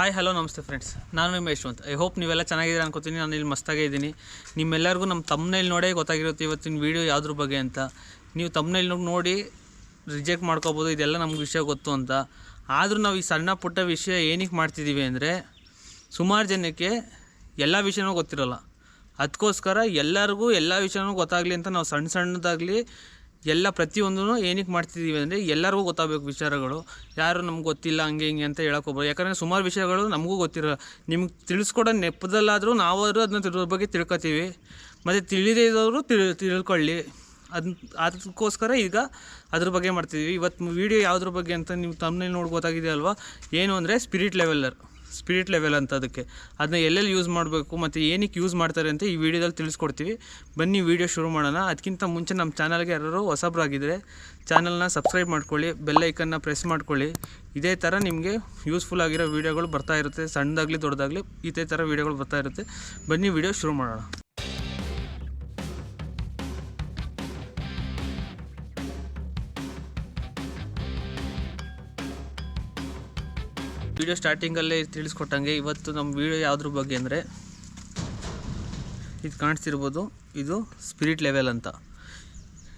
Hi hello ನಮಸ್ತೆ friends ನಾನು ನಿಮ್ಮ ಯಶವಂತ್. ಐ ಹೋಪ್ ನೀವೆಲ್ಲ ಚೆನ್ನಾಗಿದ್ದೀರಾ ಅನ್ಕೋತೀನಿ. ನಾನು ಇಲ್ಲಿ ಮಸ್ತಾಗೇ ಇದ್ದೀನಿ. ನಿಮ್ಮೆಲ್ಲರಿಗೂ ನಮ್ಮ ತಮ್ಮನೇಲಿ ನೋಡೇ ಗೊತ್ತಾಗಿರುತ್ತೆ ಇವತ್ತಿನ ವೀಡಿಯೋ ಯಾವುದ್ರ ಬಗ್ಗೆ ಅಂತ. ನೀವು ತಮ್ಮನೇಲಿ ನೋಡಿ ರಿಜೆಕ್ಟ್ ಮಾಡ್ಕೋಬೋದು. ಇದೆಲ್ಲ ನಮ್ಗೆ ವಿಷಯ ಗೊತ್ತು ಅಂತ. ಆದರೂ ನಾವು ಈ ಸಣ್ಣ ಪುಟ್ಟ ವಿಷಯ ಏನಕ್ಕೆ ಮಾಡ್ತಿದ್ದೀವಿ ಅಂದರೆ, ಸುಮಾರು ಜನಕ್ಕೆ ಎಲ್ಲ ವಿಷಯನೂ ಗೊತ್ತಿರೋಲ್ಲ. ಅದಕ್ಕೋಸ್ಕರ ಎಲ್ಲರಿಗೂ ಎಲ್ಲ ವಿಷಯನೂ ಗೊತ್ತಾಗಲಿ ಅಂತ ನಾವು ಸಣ್ಣ ಸಣ್ಣದಾಗಲಿ ಎಲ್ಲ ಪ್ರತಿಯೊಂದೂ ಏನಕ್ಕೆ ಮಾಡ್ತಿದ್ದೀವಿ ಅಂದರೆ ಎಲ್ಲರಿಗೂ ಗೊತ್ತಾಗಬೇಕು ವಿಚಾರಗಳು. ಯಾರು ನಮ್ಗೆ ಗೊತ್ತಿಲ್ಲ, ಹಂಗೆ ಹಿಂಗೆ ಅಂತ ಹೇಳೋಕ್ಕೋಗ್ಬೋದು ಯಾಕಂದರೆ ಸುಮಾರು ವಿಷಯಗಳು ನಮಗೂ ಗೊತ್ತಿರೋ ನಿಮ್ಗೆ ತಿಳಿಸ್ಕೊಡೋ ನೆಪದಲ್ಲಾದರೂ ನಾವಾದರೂ ಅದನ್ನ ತಿಳಿದ್ರ ಬಗ್ಗೆ ತಿಳ್ಕೊತೀವಿ. ಮತ್ತು ತಿಳಿದೇ ಇದ್ದವರು ತಿಳ್ ತಿಳ್ಕೊಳ್ಳಿ. ಅದನ್ನ ಅದಕ್ಕೋಸ್ಕರ ಈಗ ಅದ್ರ ಬಗ್ಗೆ ಮಾಡ್ತಿದ್ದೀವಿ. ಇವತ್ತು ವಿಡಿಯೋ ಯಾವುದ್ರ ಬಗ್ಗೆ ಅಂತ ನೀವು ತಮ್ಮನೇಲಿ ನೋಡಿ ಗೊತ್ತಾಗಿದೆ ಅಲ್ವಾ ಏನು ಅಂದರೆ ಸ್ಪಿರಿಟ್ ಲೆವೆಲ್ಲರ್ ಸ್ಪಿರಿಟ್ ಲೆವೆಲ್ ಅಂತ ಅದಕ್ಕೆ ಅದನ್ನ ಎಲ್ಲೆಲ್ಲಿ ಯೂಸ್ ಮಾಡಬೇಕು, ಮತ್ತು ಏನಕ್ಕೆ ಯೂಸ್ ಮಾಡ್ತಾರೆ ಅಂತ ಈ ವಿಡಿಯೋದಲ್ಲಿ ತಿಳಿಸ್ಕೊಡ್ತೀವಿ. ಬನ್ನಿ ವಿಡಿಯೋ ಶುರು ಮಾಡೋಣ. ಅದಕ್ಕಿಂತ ಮುಂಚೆ ನಮ್ಮ ಚಾನಲ್ಗೆ ಯಾರು ಹೊಸಬ್ರಾಗಿದ್ದರೆ ಚಾನಲ್ನ ಸಬ್ಸ್ಕ್ರೈಬ್ ಮಾಡ್ಕೊಳ್ಳಿ ಬೆಲ್ಲೈಕನ್ನ ಪ್ರೆಸ್ ಮಾಡ್ಕೊಳ್ಳಿ. ಇದೇ ಥರ ನಿಮಗೆ ಯೂಸ್ಫುಲ್ ಆಗಿರೋ ವೀಡಿಯೋಗಳು ಬರ್ತಾ ಇರುತ್ತೆ. ಸಣ್ಣದಾಗಲಿ ದೊಡ್ಡದಾಗಲಿ ಇದೇ ಥರ ವೀಡಿಯೋಗಳು ಬರ್ತಾ ಇರುತ್ತೆ. ಬನ್ನಿ ವಿಡಿಯೋ ಶುರು ಮಾಡೋಣ. ವಿಡಿಯೋ ಸ್ಟಾರ್ಟಿಂಗಲ್ಲೇ ತಿಳಿಸ್ಕೊಟ್ಟಂಗೆ ಇವತ್ತು ನಮ್ಮ ವಿಡಿಯೋ ಯಾವುದ್ರ ಬಗ್ಗೆ ಅಂದರೆ ಇದು ಕಾಣಿಸ್ತಿರ್ಬೋದು, ಇದು ಸ್ಪಿರಿಟ್ ಲೆವೆಲ್ ಅಂತ.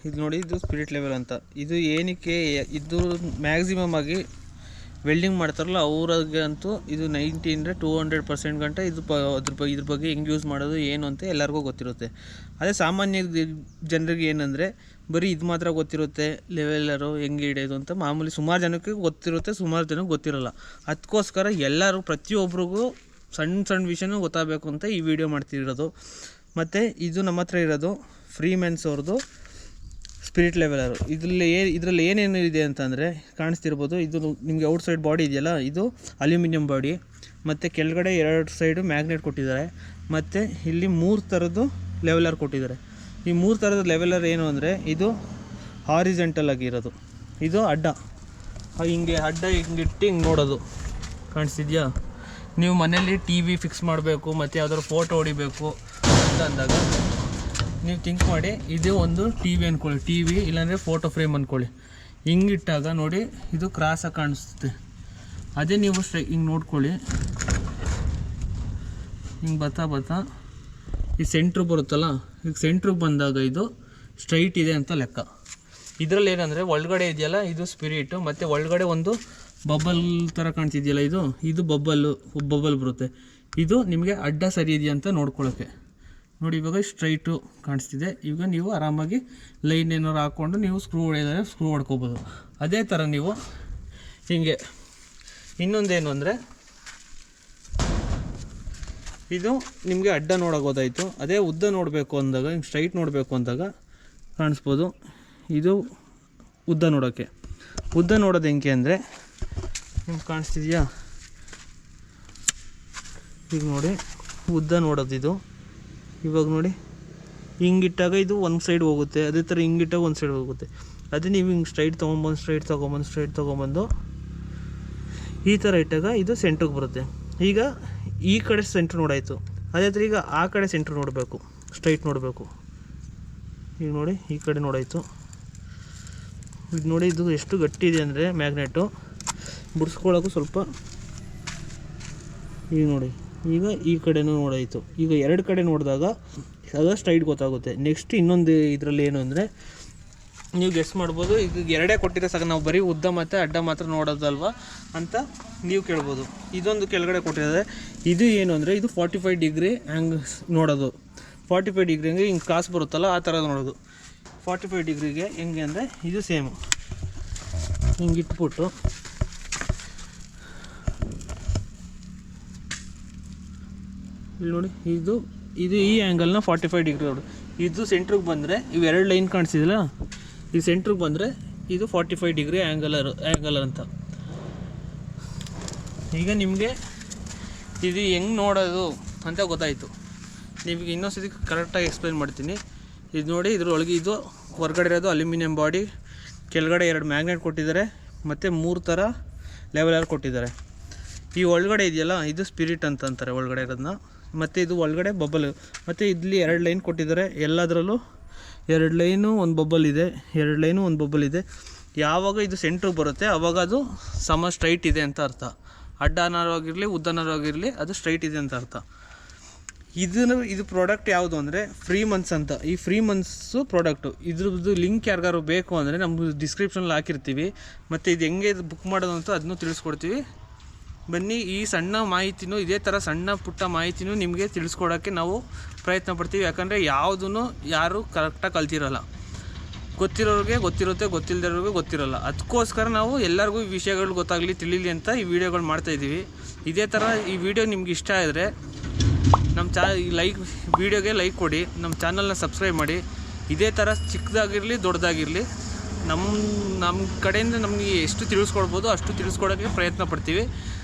ಇದು ನೋಡಿ, ಇದು ಸ್ಪಿರಿಟ್ ಲೆವೆಲ್ ಅಂತ. ಇದು ಏನಕ್ಕೆ, ಇದು ಮ್ಯಾಕ್ಸಿಮಮ್ ಆಗಿ ವೆಲ್ಡಿಂಗ್ ಮಾಡ್ತಾರಲ್ಲ ಅವ್ರಿಗೆ ಅಂತೂ ಇದು ನೈಂಟಿ ಟೂ ಹಂಡ್ರೆಡ್ ಪರ್ಸೆಂಟ್ ಗಂಟ ಇದು ಪ, ಅದ್ರ ಬಗ್ಗೆ ಇದ್ರ ಬಗ್ಗೆ ಹೆಂಗೆ ಯೂಸ್ ಮಾಡೋದು, ಏನು ಅಂತ ಎಲ್ಲರಿಗೂ ಗೊತ್ತಿರುತ್ತೆ. ಅದೇ ಸಾಮಾನ್ಯ ಜನರಿಗೆ ಏನಂದರೆ, ಬರೀ ಇದು ಮಾತ್ರ ಗೊತ್ತಿರುತ್ತೆ ಲೆವೆಲ್ಲರು ಹೆಂಗೆ ಹಿಡಿಯೋದು ಅಂತ ಮಾಮೂಲಿ ಸುಮಾರು ಜನಕ್ಕೆ ಗೊತ್ತಿರುತ್ತೆ, ಸುಮಾರು ಜನಕ್ಕೆ ಗೊತ್ತಿರಲ್ಲ. ಅದಕ್ಕೋಸ್ಕರ ಎಲ್ಲರೂ ಪ್ರತಿಯೊಬ್ಬರಿಗೂ ಸಣ್ಣ ಸಣ್ಣ ವಿಷಯನೂ ಗೊತ್ತಾಗಬೇಕು ಅಂತ ಈ ವಿಡಿಯೋ ಮಾಡ್ತಿರೋದು. ಮತ್ತು ಇದು ನಮ್ಮ ಹತ್ರ ಇರೋದು ಫ್ರೀ ಮೆನ್ಸ್ ಅವ್ರದ್ದು ಸ್ಪಿರಿಟ್ ಲೆವೆಲರು ಇದರಲ್ಲಿ ಏ ಇದರಲ್ಲಿ ಏನೇನು ಇದೆ ಅಂತಂದರೆ ಕಾಣಿಸ್ತಿರ್ಬೋದು, ಇದು ನಿಮಗೆ ಔಟ್ ಸೈಡ್ ಬಾಡಿ ಇದೆಯಲ್ಲ, ಇದು ಅಲ್ಯೂಮಿನಿಯಂ ಬಾಡಿ ಮತ್ತು ಕೆಳಗಡೆ ಎರಡು ಸೈಡು ಮ್ಯಾಗ್ನೆಟ್ ಕೊಟ್ಟಿದ್ದಾರೆ. ಮತ್ತು ಇಲ್ಲಿ ಮೂರು ಥರದ್ದು ಲೆವೆಲರ್ ಕೊಟ್ಟಿದ್ದಾರೆ. ಈ ಮೂರು ಥರದ ಲೆವೆಲರ್ ಏನು ಅಂದರೆ, ಇದು ಹಾರಿಜೆಂಟಲ್ ಆಗಿರೋದು. ಇದು ಅಡ್ಡ. ಹಿಂಗೆ ಅಡ್ಡ ಹಿಂಗಿಟ್ಟು ಹಿಂಗೆ ನೋಡೋದು. ಕಾಣಿಸ್ತಿದ್ಯಾ? ನೀವು ಮನೇಲಿ ಟಿ ವಿ ಫಿಕ್ಸ್ ಮಾಡಬೇಕು, ಮತ್ತು ಯಾವ್ದಾದ್ರು ಫೋಟೋ ಹೊಡಿಬೇಕು ಅಂತ ಅಂದಾಗ ನೀವು ಥಿಂಕ್ ಮಾಡಿ, ಇದು ಒಂದು ಟಿ ವಿ ಅಂದ್ಕೊಳ್ಳಿ ಟಿ ವಿ ಇಲ್ಲಾಂದರೆ ಫೋಟೋ ಫ್ರೇಮ್ ಅಂದ್ಕೊಳ್ಳಿ ಹಿಂಗಿಟ್ಟಾಗ ನೋಡಿ ಇದು ಕ್ರಾಸಾಗಿ ಕಾಣಿಸುತ್ತೆ ಅದೇ ನೀವು ಸ್ಟ್ರೈ, ಹಿಂಗೆ ನೋಡ್ಕೊಳ್ಳಿ. ಹಿಂಗೆ ಬರ್ತಾ ಬತ್ತಾ, ಈ ಸೆಂಟ್ರಿಗೆ ಬರುತ್ತಲ್ಲ, ಈಗ ಸೆಂಟ್ರಿಗೆ ಬಂದಾಗ ಇದು ಸ್ಟ್ರೈಟ್ ಇದೆ ಅಂತ ಲೆಕ್ಕ. ಇದರಲ್ಲಿ ಏನಂದರೆ ಒಳಗಡೆ ಇದೆಯಲ್ಲ, ಇದು ಸ್ಪಿರಿಟು ಮತ್ತು ಒಳಗಡೆ ಒಂದು ಬಬಲ್ ಥರ ಕಾಣ್ತಿದೆಯಲ್ಲ ಇದು ಇದು ಬಬ್ಬಲ್ಲು ಬಬ್ಬಲ್ ಬರುತ್ತೆ. ಇದು ನಿಮಗೆ ಅಡ್ಡ ಸರಿ ಇದೆಯಾ ಅಂತ ನೋಡ್ಕೊಳ್ಳೋಕ್ಕೆ ನೋಡಿ, ಇವಾಗ ಸ್ಟ್ರೈಟು ಕಾಣಿಸ್ತಿದೆ. ಈಗ ನೀವು ಆರಾಮಾಗಿ ಲೈನ್ ಏನಾರು ಹಾಕ್ಕೊಂಡು ನೀವು ಸ್ಕ್ರೂ ಹೊಡೆಯೋದಾದ್ರೆ ಸ್ಕ್ರೂ ಹೊಡ್ಕೋಬೋದು. ಅದೇ ಥರ ನೀವು ಹೀಗೆ ಇನ್ನೊಂದೇನು ಅಂದರೆ, ಇದು ನಿಮಗೆ ಅಡ್ಡ ನೋಡೋಗೋದಾಯಿತು ಅದೇ ಉದ್ದ ನೋಡಬೇಕು ಅಂದಾಗ, ಹಿಂಗೆ ಸ್ಟ್ರೈಟ್ ನೋಡಬೇಕು ಅಂದಾಗ ಕಾಣಿಸ್ಬೋದು. ಇದು ಉದ್ದ ನೋಡೋಕ್ಕೆ ಉದ್ದ ನೋಡೋದು ಹೆಂಗೆ ಅಂದರೆ ನಿಮ್ಗೆ ಕಾಣಿಸ್ತಿದೆಯಾ? ಈಗ ನೋಡಿ, ಉದ್ದ ನೋಡೋದಿದು ಇವಾಗ ನೋಡಿ. ಹಿಂಗಿಟ್ಟಾಗ ಇದು ಒಂದು ಸೈಡ್ ಹೋಗುತ್ತೆ. ಅದೇ ಥರ ಹಿಂಗಿಟ್ಟಾಗ ಒಂದು ಸೈಡ್ ಹೋಗುತ್ತೆ. ಅದೇ ನೀವು ಹಿಂಗೆ ಸ್ಟ್ರೈಟ್ ತೊಗೊಂಬಂದು ಸ್ಟ್ರೈಟ್ ತೊಗೊಂಬಂದು ಸ್ಟ್ರೈಟ್ ತೊಗೊಂಬಂದು ಈ ಥರ ಇಟ್ಟಾಗ ಇದು ಸೆಂಟ್ರಿಗೆ ಬರುತ್ತೆ. ಈಗ ಈ ಕಡೆ ಸೆಂಟ್ರ್ ನೋಡಾಯಿತು ಅದೇ ಥರ ಈಗ ಆ ಕಡೆ ಸೆಂಟ್ರ್ ನೋಡಬೇಕು. ಸ್ಟ್ರೈಟ್ ನೋಡಬೇಕು. ಈಗ ನೋಡಿ ಈ ಕಡೆ ನೋಡಾಯಿತು ಈಗ ನೋಡಿ ಇದು ಎಷ್ಟು ಗಟ್ಟಿ ಇದೆ ಅಂದರೆ ಮ್ಯಾಗ್ನೆಟು ಬಿಡಿಸ್ಕೊಳ್ಳೋಕ್ಕೂ ಸ್ವಲ್ಪ ಈಗ ನೋಡಿ. ಈಗ ಈ ಕಡೆನೂ ನೋಡಾಯಿತು. ಈಗ ಎರಡು ಕಡೆ ನೋಡಿದಾಗ ಅದು ಸ್ಟ್ರೈಟ್ ಗೊತ್ತಾಗುತ್ತೆ. ನೆಕ್ಸ್ಟ್ ಇನ್ನೊಂದು ಇದರಲ್ಲಿ ಏನು ಅಂದರೆ, ನೀವು ಗೆಸ್ ಮಾಡ್ಬೋದು. ಇದು ಎರಡೇ ಕೊಟ್ಟಿದ್ರೆ ಸಾಕು. ನಾವು ಬರೀ ಉದ್ದ ಮತ್ತು ಅಡ್ಡ ಮಾತ್ರ ನೋಡೋದಲ್ವಾ ಅಂತ ನೀವು ಕೇಳ್ಬೋದು. ಇದೊಂದು ಕೆಳಗಡೆ ಕೊಟ್ಟಿದ್ದಾರೆ ಇದು ಏನು ಅಂದರೆ, ಇದು ಫಾರ್ಟಿ ಫೈವ್ ಡಿಗ್ರಿ ಹ್ಯಾಂಗ್ ನೋಡೋದು. ಫಾರ್ಟಿ ಫೈವ್ ಡಿಗ್ರಿಗೆ ಹಿಂಗೆ ಕಾಸು ಬರುತ್ತಲ್ಲ, ಆ ಥರ ನೋಡೋದು. ಫಾರ್ಟಿ ಫೈವ್ ಡಿಗ್ರಿಗೆ ಹೆಂಗೆ ಅಂದರೆ, ಇದು ಸೇಮು ಹಿಂಗೆ ಇಟ್ಬಿಟ್ಟು ಇಲ್ಲಿ ನೋಡಿ, ಇದು ಇದು ಈ ಆ್ಯಂಗಲ್ನ ಫಾರ್ಟಿ ಫೈವ್ ಡಿಗ್ರಿ ನೋಡಿ ಇದು ಸೆಂಟ್ರಿಗೆ ಬಂದರೆ ಇವೆರಡು ಲೈನ್ ಕಾಣಿಸಿದಲ್ಲ ಈ ಸೆಂಟ್ರಿಗೆ ಬಂದರೆ ಇದು forty five degree angular angular ಅಂತ ಈಗ ನಿಮಗೆ ಇದು ಹೆಂಗೆ ನೋಡೋದು ಅಂತ ಗೊತ್ತಾಯಿತು. ನಿಮಗೆ ಇನ್ನೊಂದು ಸತಿ ಕರೆಕ್ಟಾಗಿ ಎಕ್ಸ್ಪ್ಲೈನ್ ಮಾಡ್ತೀನಿ. ಇದು ನೋಡಿ, ಇದ್ರೊಳಗೆ ಇದು ಹೊರಗಡೆ ಇರೋದು ಅಲ್ಯೂಮಿನಿಯಂ ಬಾಡಿ ಕೆಳಗಡೆ ಎರಡು ಮ್ಯಾಗ್ನೆಟ್ ಕೊಟ್ಟಿದ್ದಾರೆ, ಮತ್ತು ಮೂರು ಥರ ಲೆವೆಲರ್ ಕೊಟ್ಟಿದ್ದಾರೆ. ಈ ಒಳಗಡೆ ಇದೆಯಲ್ಲ, ಇದು ಸ್ಪಿರಿಟ್ ಅಂತ ಅಂತಾರೆ ಒಳಗಡೆ ಇರೋದನ್ನ ಮತ್ತು ಇದು ಒಳಗಡೆ ಬಬಲ್. ಮತ್ತು ಇಲ್ಲಿ ಎರಡು ಲೈನ್ ಕೊಟ್ಟಿದ್ದಾರೆ. ಎಲ್ಲದರಲ್ಲೂ ಎರಡು ಲೈನು ಒಂದು ಬಬ್ಬಲ್ ಇದೆ. ಎರಡು ಲೈನು ಒಂದು ಬಬ್ಬಲ್ ಇದೆ. ಯಾವಾಗ ಇದು ಸೆಂಟ್ರಿಗೆ ಬರುತ್ತೆ ಆವಾಗ ಅದು ಸಮ ಸ್ಟ್ರೈಟ್ ಇದೆ ಅಂತ ಅರ್ಥ. ಅಡ್ಡ ಉದ್ದನಾರಾಗಿರಲಿ ಅದು ಸ್ಟ್ರೈಟ್ ಇದೆ ಅಂತ ಅರ್ಥ. ಇದನ್ನು, ಇದು ಪ್ರಾಡಕ್ಟ್ ಯಾವುದು ಅಂದರೆ ಫ್ರೀ ಮಂತ್ಸ್ ಅಂತ. ಈ ಫ್ರೀ ಮಂತ್ಸು ಪ್ರಾಡಕ್ಟು ಇದ್ರದ್ದು ಲಿಂಕ್ ಯಾರಿಗಾರು ಬೇಕು ಅಂದರೆ ನಮ್ಮದು ಡಿಸ್ಕ್ರಿಪ್ಷನಲ್ಲಿ ಹಾಕಿರ್ತೀವಿ. ಮತ್ತು ಇದು ಹೆಂಗೆ ಇದು ಬುಕ್ ಮಾಡೋದು ಅಂತ ಅದನ್ನು ತಿಳಿಸ್ಕೊಡ್ತೀವಿ. ಬನ್ನಿ, ಈ ಸಣ್ಣ ಮಾಹಿತಿನೂ ಇದೇ ಥರ ಸಣ್ಣ ಪುಟ್ಟ ಮಾಹಿತಿನೂ ನಿಮಗೆ ತಿಳಿಸ್ಕೊಡೋಕ್ಕೆ ನಾವು ಪ್ರಯತ್ನ ಪಡ್ತೀವಿ. ಯಾಕಂದರೆ ಯಾವುದೂ ಯಾರು ಕರೆಕ್ಟಾಗಿ ಕಲ್ತಿರಲ್ಲ. ಗೊತ್ತಿರೋರಿಗೆ ಗೊತ್ತಿರುತ್ತೆ ಗೊತ್ತಿಲ್ಲದಿರೋರಿಗೆ ಗೊತ್ತಿರಲ್ಲ. ಅದಕ್ಕೋಸ್ಕರ ನಾವು ಎಲ್ಲರಿಗೂ ಈ ವಿಷಯಗಳು ಗೊತ್ತಾಗಲಿ, ತಿಳಿಲಿ ಅಂತ ಈ ವಿಡಿಯೋಗಳು ಮಾಡ್ತಾಯಿದ್ದೀವಿ ಇದೇ ಥರ ಈ ವಿಡಿಯೋ ನಿಮ್ಗೆ ಇಷ್ಟ ಆದರೆ ನಮ್ಮ ಚಾ ಲೈಕ್, ವಿಡಿಯೋಗೆ ಲೈಕ್ ಕೊಡಿ, ನಮ್ಮ ಚಾನಲ್ನ ಸಬ್ಸ್ಕ್ರೈಬ್ ಮಾಡಿ. ಇದೇ ಥರ ಚಿಕ್ಕದಾಗಿರಲಿ, ದೊಡ್ಡದಾಗಿರಲಿ, ನಮ್ಮ ನಮ್ಮ ಕಡೆಯಿಂದ ನಮಗೆ ಎಷ್ಟು ತಿಳಿಸ್ಕೊಡ್ಬೋದು ಅಷ್ಟು ತಿಳಿಸ್ಕೊಡೋಕ್ಕೆ ಪ್ರಯತ್ನ ಪಡ್ತೀವಿ.